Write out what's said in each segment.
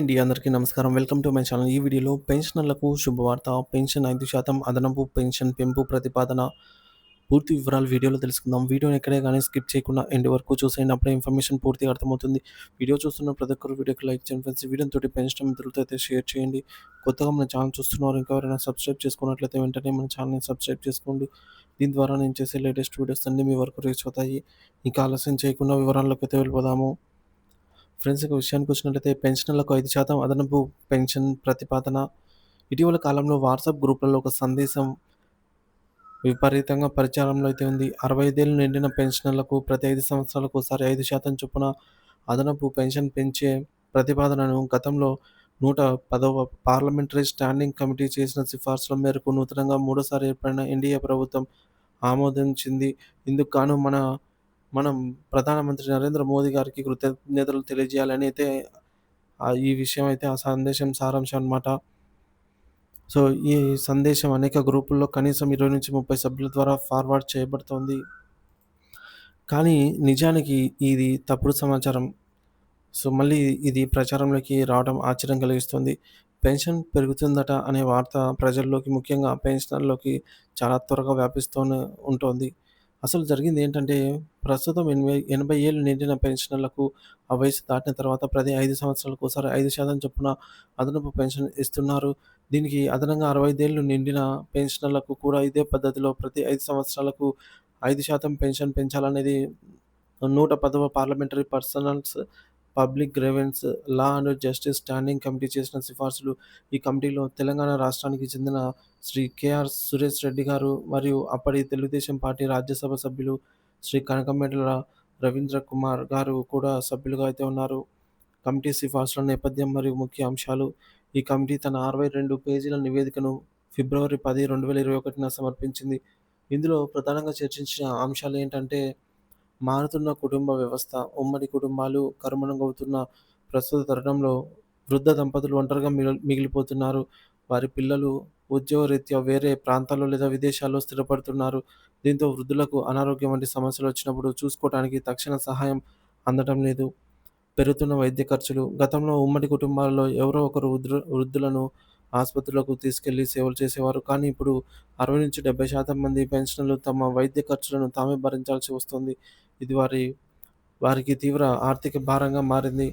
అండి అందరికీ నమస్కారం. Welcome to my channel. ఈ వీడియోలో పెన్షనర్లకు శుభవార్త. పెన్షన్ ఐదు శాతం అదనపు పెన్షన్ పెంపు ప్రతిపాదన. పూర్తి వివరాలు వీడియోలో తెలుసుకుందాం. వీడియోని ఎక్కడే కానీ స్కిప్ చేయకుండా ఎండ్ వరకు చూసేయండి. అప్పుడే ఇన్ఫర్మేషన్ పూర్తిగా అర్థమవుతుంది. వీడియో చూస్తున్న ప్రతి ఒక్కరు వీడియోకి లైక్ చేయండి ఫ్రెండ్స్. వీడియోతో పెన్షన్ మిత్రులతో అయితే షేర్ చేయండి. కొత్తగా మన ఛానల్ చూస్తున్నారు ఇంకా ఎవరైనా సబ్స్క్రైబ్ చేసుకున్నట్లయితే వెంటనే మన ఛానల్ని సబ్స్క్రైబ్ చేసుకోండి. దీని ద్వారా నేను చేసే లేటెస్ట్ వీడియోస్ అన్ని మీ వరకు రీచ్ అవుతాయి. ఇంకా ఆలస్యం చేయకుండా వివరాల్లోకి అయితే వెళ్ళిపోదాము. ఫ్రెండ్స్ ఇక విషయానికి వచ్చినట్లయితే పెన్షన్లకు ఐదు శాతం అదనపు పెన్షన్ ప్రతిపాదన. ఇటీవల కాలంలో వాట్సాప్ గ్రూప్లలో ఒక సందేశం విపరీతంగా ప్రచారంలో అయితే ఉంది. అరవై ఐదేళ్ళు నిండిన పెన్షనర్లకు ప్రతి ఐదు సంవత్సరాలకు ఒకసారి ఐదు శాతం చొప్పున అదనపు పెన్షన్ పెంచే ప్రతిపాదనను గతంలో నూట పదవ పార్లమెంటరీ స్టాండింగ్ కమిటీ చేసిన సిఫార్సుల మేరకు నూతనంగా మూడోసారి ఏర్పడిన ఎన్డీఏ ప్రభుత్వం ఆమోదించింది. ఇందుకు గాను మన మనం ప్రధానమంత్రి నరేంద్ర మోదీ గారికి కృతజ్ఞతలు తెలియజేయాలని అయితే ఈ విషయం అయితే ఆ సందేశం సారాంశం అనమాట సో ఈ సందేశం అనేక గ్రూపుల్లో కనీసం ఇరవై నుంచి ముప్పై సభ్యుల ద్వారా ఫార్వర్డ్ చేయబడుతోంది. కానీ నిజానికి ఇది తప్పుడు సమాచారం. సో మళ్ళీ ఇది ప్రచారంలోకి రావడం ఆశ్చర్యం కలిగిస్తుంది. పెన్షన్ పెరుగుతుందట అనే వార్త ప్రజల్లోకి ముఖ్యంగా పెన్షనర్లోకి చాలా త్వరగా వ్యాపిస్తూనే ఉంటుంది. అసలు జరిగింది ఏంటంటే ప్రస్తుతం ఎనభై ఎనభై ఏళ్ళు నిండిన పెన్షనర్లకు ఆ వయసు దాటిన తర్వాత ప్రతి ఐదు సంవత్సరాలకు ఒకసారి ఐదు శాతం చొప్పున అదనపు పెన్షన్ ఇస్తున్నారు. దీనికి అదనంగా అరవై ఐదేళ్ళు నిండిన పెన్షనర్లకు కూడా ఇదే పద్ధతిలో ప్రతి ఐదు సంవత్సరాలకు ఐదు శాతం పెన్షన్ పెంచాలనేది నూట పదవ parliamentary personals public grievances law and justice standing committee చేసిన సిఫార్సులు ఈ కమిటీలో తెలంగాణ రాష్ట్రానికి చెందిన శ్రీ కేఆర్ సురేష్ రెడ్డి గారు మరియు అప్పటి తెలుగుదేశం పార్టీ రాజ్యసభ సభ్యులు శ్రీ కనకమెడల రవీంద్ర కుమార్ గారు కూడా సభ్యులుగా అయితే ఉన్నారు. కమిటీ సిఫార్సుల నేపథ్యం మరియు ముఖ్య అంశాలు. ఈ కమిటీ తన అరవై రెండు పేజీల నివేదికను ఫిబ్రవరి పది రెండు వేల ఇరవై ఒకటిన సమర్పించింది. ఇందులో ప్రధానంగా చర్చించిన అంశాలు ఏంటంటే మారుతున్న కుటుంబ వ్యవస్థ ఉమ్మడి కుటుంబాలు కరుమనుగవుతున్న ప్రస్తుత తరుణంలో వృద్ధ దంపతులు ఒంటరిగా మిగిలిపోతున్నారు. వారి పిల్లలు ఉద్యోగరీత్యా వేరే ప్రాంతాల్లో లేదా విదేశాల్లో స్థిరపడుతున్నారు. దీంతో వృద్ధులకు అనారోగ్యం వంటి సమస్యలు వచ్చినప్పుడు చూసుకోవడానికి తక్షణ సహాయం అందడం లేదు. పెరుగుతున్న వైద్య ఖర్చులు గతంలో ఉమ్మడి కుటుంబాలలో ఎవరో ఒకరు వృద్ధు వృద్ధులను ఆసుపత్రులకు తీసుకెళ్ళి సేవలు చేసేవారు. కానీ ఇప్పుడు అరవై నుంచి డెబ్బై శాతం మంది పెన్షన్లు తమ వైద్య ఖర్చులను తామే భరించాల్సి వస్తుంది. ఇది వారి వారికి తీవ్ర ఆర్థిక భారంగా మారింది.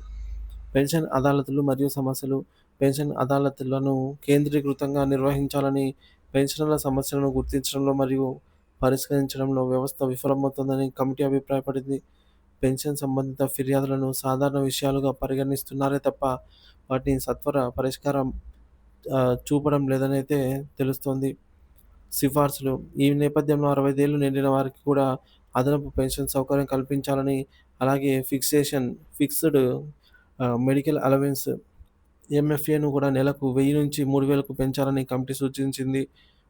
పెన్షన్ అదాలతులు మరియు సమస్యలు పెన్షన్ అదాలతులను కేంద్రీకృతంగా నిర్వహించాలని పెన్షన్ల సమస్యలను గుర్తించడంలో మరియు పరిష్కరించడంలో వ్యవస్థ విఫలమవుతుందని కమిటీ అభిప్రాయపడింది. పెన్షన్ సంబంధిత ఫిర్యాదులను సాధారణ విషయాలుగా పరిగణిస్తున్నారే తప్ప వాటిని సత్వర పరిష్కారం చూపడం లేదనైతే తెలుస్తోంది. సిఫార్సులు ఈ నేపథ్యంలో అరవై ఏళ్ళు నిండిన వారికి కూడా అదనపు పెన్షన్ సౌకర్యం కల్పించాలని అలాగే ఫిక్సేషన్ ఫిక్స్డ్ మెడికల్ అలవెన్స్ ఎంఎఫ్ఏను కూడా నెలకు వెయ్యి నుంచి మూడు వేలకు పెంచాలని కమిటీ సూచించింది.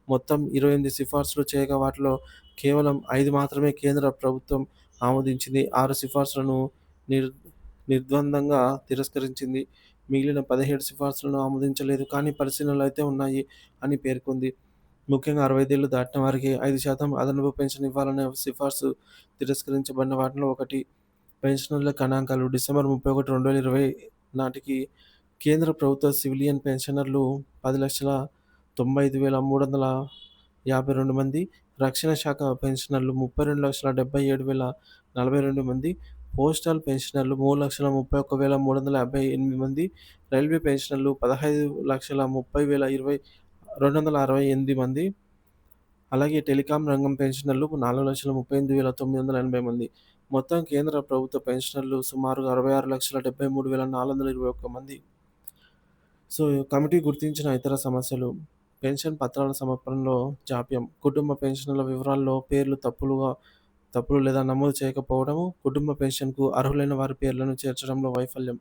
మొత్తం ఇరవై ఎనిమిది సిఫార్సులు చేయగా వాటిలో కేవలం ఐదు మాత్రమే కేంద్ర ప్రభుత్వం ఆమోదించింది. ఆరు సిఫార్సులను నిర్ నిర్ద్వందంగా తిరస్కరించింది. మిగిలిన పదిహేడు సిఫార్సులను ఆమోదించలేదు. కానీ పరిశీలనలు అయితే ఉన్నాయి అని పేర్కొంది. ముఖ్యంగా అరవైదేళ్ళు దాటిన వారికి ఐదు శాతం అదనపు పెన్షన్ ఇవ్వాలనే సిఫార్సు తిరస్కరించబడిన వాటిలో ఒకటి. పెన్షనర్ల గణాంకాలు డిసెంబర్ ముప్పై ఒకటి రెండు వేల ఇరవై నాటికి కేంద్ర ప్రభుత్వ సివిలియన్ పెన్షనర్లు పది లక్షల తొంభై ఐదు వేల మూడు వందల యాభై రెండు మంది. రక్షణ శాఖ పెన్షనర్లు ముప్పై రెండు లక్షల డెబ్బై ఏడు వేల నలభై రెండు మంది. పోస్టల్ పెన్షనర్లు మూడు లక్షల ముప్పై ఒక్క వేల మూడు వందల యాభై ఎనిమిది మంది. రైల్వే పెన్షనర్లు పదహైదు లక్షల ముప్పై వేల ఇరవై రెండు వందల అరవై ఎనిమిది మంది అలాగే టెలికాం రంగం పెన్షనర్లు నాలుగు లక్షల ముప్పై ఎనిమిది వేల తొమ్మిది వందల ఎనభై మంది. మొత్తం కేంద్ర ప్రభుత్వ పెన్షనర్లు సుమారుగా అరవై ఆరు లక్షల డెబ్బై మూడు వేల నాలుగు వందల ఇరవై ఒక్క మంది. సో కమిటీ గుర్తించిన ఇతర సమస్యలు. పెన్షన్ పత్రాల సమర్పణలో జాప్యం. కుటుంబ పెన్షన్ల వివరాల్లో పేర్లు తప్పులుగా తప్పులు లేదా నమోదు చేయకపోవడము కుటుంబ పెన్షన్కు అర్హులైన వారి పేర్లను చేర్చడంలో వైఫల్యం.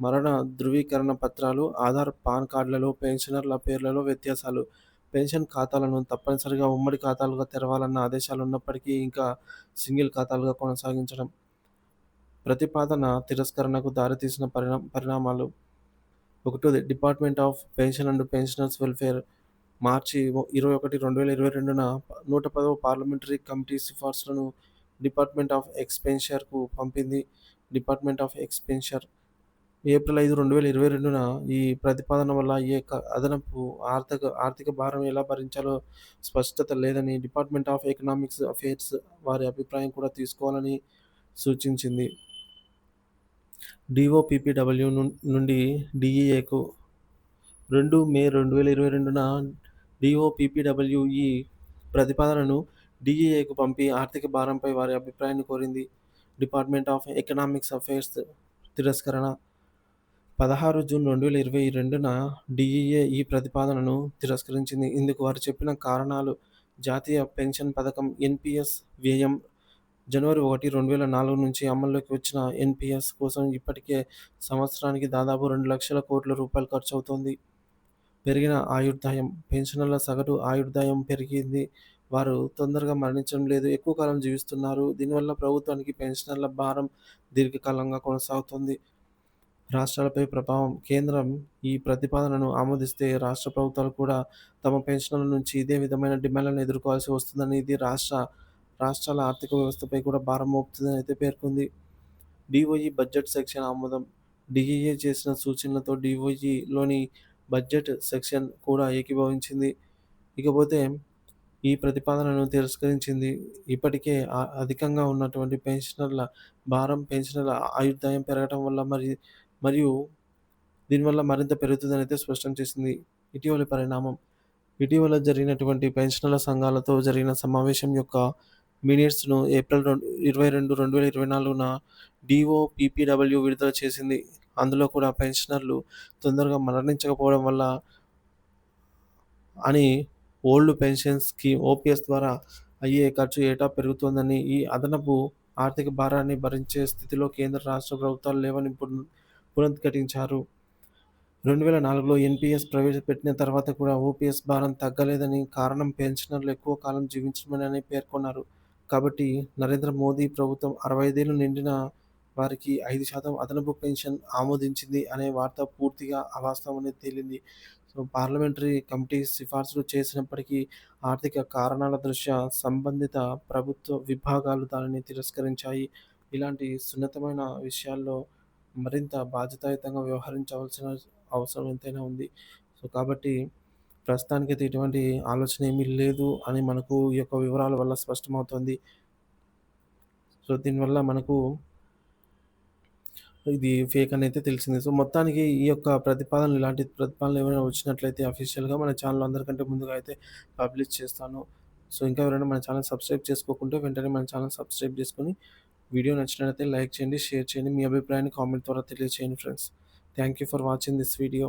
మరణ ధృవీకరణ పత్రాలు ఆధార్ పాన్ కార్డులలో పెన్షనర్ల పేర్లలో వ్యత్యాసాలు. పెన్షన్ ఖాతాలను తప్పనిసరిగా ఉమ్మడి ఖాతాలుగా తెరవాలన్న ఆదేశాలు ఉన్నప్పటికీ ఇంకా సింగిల్ ఖాతాలుగా కొనసాగించడం. ప్రతిపాదన తిరస్కరణకు దారితీసిన పరిణా పరిణామాలు. ఒకటోది department of pension and pensioners welfare. మార్చి ఇరవై ఒకటి రెండు వేల ఇరవై రెండున నూట పదవ పార్లమెంటరీ కమిటీ సిఫార్సును డిపార్ట్మెంట్ ఆఫ్ ఎక్స్పెన్షర్కు పంపింది. డిపార్ట్మెంట్ ఆఫ్ ఎక్స్పెన్షన్ ఏప్రిల్ 5, 2022న ఈ ప్రతిపాదన వల్ల ఈ క అదనపు ఆర్థిక ఆర్థిక భారం ఎలా భరించాలో స్పష్టత లేదని డిపార్ట్మెంట్ ఆఫ్ ఎకనామిక్స్ అఫేర్స్ వారి అభిప్రాయం కూడా తీసుకోవాలని సూచించింది. డిఓపిపిడబ్ల్యూ నుండి డిఈఏకు రెండు మే రెండు వేల 2022న డీఓపీపీడబ్ల్యూ ఈ ప్రతిపాదనను డీఈఏకు పంపి ఆర్థిక భారంపై వారి అభిప్రాయాన్ని కోరింది. డిపార్ట్మెంట్ ఆఫ్ ఎకనామిక్స్ అఫైర్స్ తిరస్కరణ 16 జూన్ 2022న డీఈఏ ఈ ప్రతిపాదనను తిరస్కరించింది. ఇందుకు వారు చెప్పిన కారణాలు జాతీయ పెన్షన్ పథకం ఎన్పిఎస్ వ్యయం జనవరి 1, 2004 నుంచి అమల్లోకి వచ్చిన ఎన్పీఎస్ కోసం ఇప్పటికే సంవత్సరానికి దాదాపు రెండు లక్షల కోట్ల రూపాయలు ఖర్చు అవుతుంది పెరిగిన ఆయుర్దాయం పెన్షనర్ల సగటు ఆయుర్దాయం పెరిగింది. వారు తొందరగా మరణించడం లేదు, ఎక్కువ కాలం జీవిస్తున్నారు. దీనివల్ల ప్రభుత్వానికి పెన్షనర్ల భారం దీర్ఘకాలంగా కొనసాగుతుంది రాష్ట్రాలపై ప్రభావం కేంద్రం ఈ ప్రతిపాదనను ఆమోదిస్తే రాష్ట్ర ప్రభుత్వాలు కూడా తమ పెన్షన్ల నుంచి ఇదే విధమైన డిమాండ్లను ఎదుర్కోవాల్సి వస్తుందని, ఇది రాష్ట్ర రాష్ట్రాల ఆర్థిక వ్యవస్థపై కూడా భారం మోపుతుందని అయితే పేర్కొంది. డిఓఈ బడ్జెట్ సెక్షన్ ఆమోదం డీఈఏ చేసిన సూచనలతో డిఓఈలోని బడ్జెట్ సెక్షన్ కూడా ఏకీభవించింది. ఇకపోతే ఈ ప్రతిపాదనను తిరస్కరించింది. ఇప్పటికే అధికంగా ఉన్నటువంటి పెన్షనర్ల భారం పెన్షనర్ల ఆయుర్దాయం పెరగటం వల్ల మరి మరియు దీనివల్ల మరింత పెరుగుతుందని అయితే స్పష్టం చేసింది. ఇటీవలి పరిణామం ఇటీవల జరిగినటువంటి పెన్షనర్ల సంఘాలతో జరిగిన సమావేశం యొక్క మినిట్స్‌ను ఏప్రిల్ రెండు ఇరవై రెండు రెండు రొం 22, 2024న డీఓపీపీడబ్ల్యూ విడుదల చేసింది. అందులో కూడా పెన్షనర్లు తొందరగా మరణించకపోవడం వల్ల అని ఓల్డ్ పెన్షన్ స్కీమ్ ఓపీఎస్ ద్వారా అయ్యే ఖర్చు ఏటా పెరుగుతోందని, ఈ అదనపు ఆర్థిక భారాన్ని భరించే స్థితిలో కేంద్ర, రాష్ట్ర ప్రభుత్వాలు లేవని పునరుద్ఘటించారు రెండు వేల నాలుగులో ఎన్పిఎస్ ప్రవేశపెట్టిన తర్వాత కూడా ఓపీఎస్ భారం తగ్గలేదని, కారణం పెన్షనర్లు ఎక్కువ కాలం జీవించమని పేర్కొన్నారు. కాబట్టి నరేంద్ర మోదీ ప్రభుత్వం అరవై ఐదేళ్ళు నిండిన వారికి ఐదు శాతం అదనపు పెన్షన్ ఆమోదించింది అనే వార్త పూర్తిగా అవాస్తవమని తేలింది. సో, పార్లమెంటరీ కమిటీ సిఫార్సులు చేసినప్పటికీ ఆర్థిక కారణాల దృష్ట్యా సంబంధిత ప్రభుత్వ విభాగాలు దానిని తిరస్కరించాయి. ఇలాంటి సున్నితమైన విషయాల్లో మరింత బాధ్యతాయుతంగా వ్యవహరించవలసిన అవసరం ఎంతైనా ఉంది. సో, కాబట్టి ప్రస్తుతానికైతే ఎటువంటి ఆలోచన ఏమీ లేదు అని మనకు ఈ యొక్క వివరాల వల్ల స్పష్టమవుతుంది సో, దీనివల్ల మనకు ఇది ఫేక్ అని అయితే తెలిసింది. సో, మొత్తానికి ఈ యొక్క ప్రతిపాదనలు ఇలాంటి ప్రతిపాదనలు ఏమైనా వచ్చినట్లయితే అఫీషియల్‌గా మన ఛానల్ అందరికంటే ముందుగా అయితే పబ్లిష్ చేస్తాను. సో, ఇంకా ఎవరైనా మన ఛానల్ సబ్స్క్రైబ్ చేసుకోకుంటే వెంటనే మన ఛానల్ సబ్స్క్రైబ్ చేసుకొని వీడియో నచ్చినట్లయితే లైక్ చేయండి, షేర్ చేయండి. మీ అభిప్రాయాన్ని కామెంట్ ద్వారా తెలియజేయండి friends. Thank you for watching this video.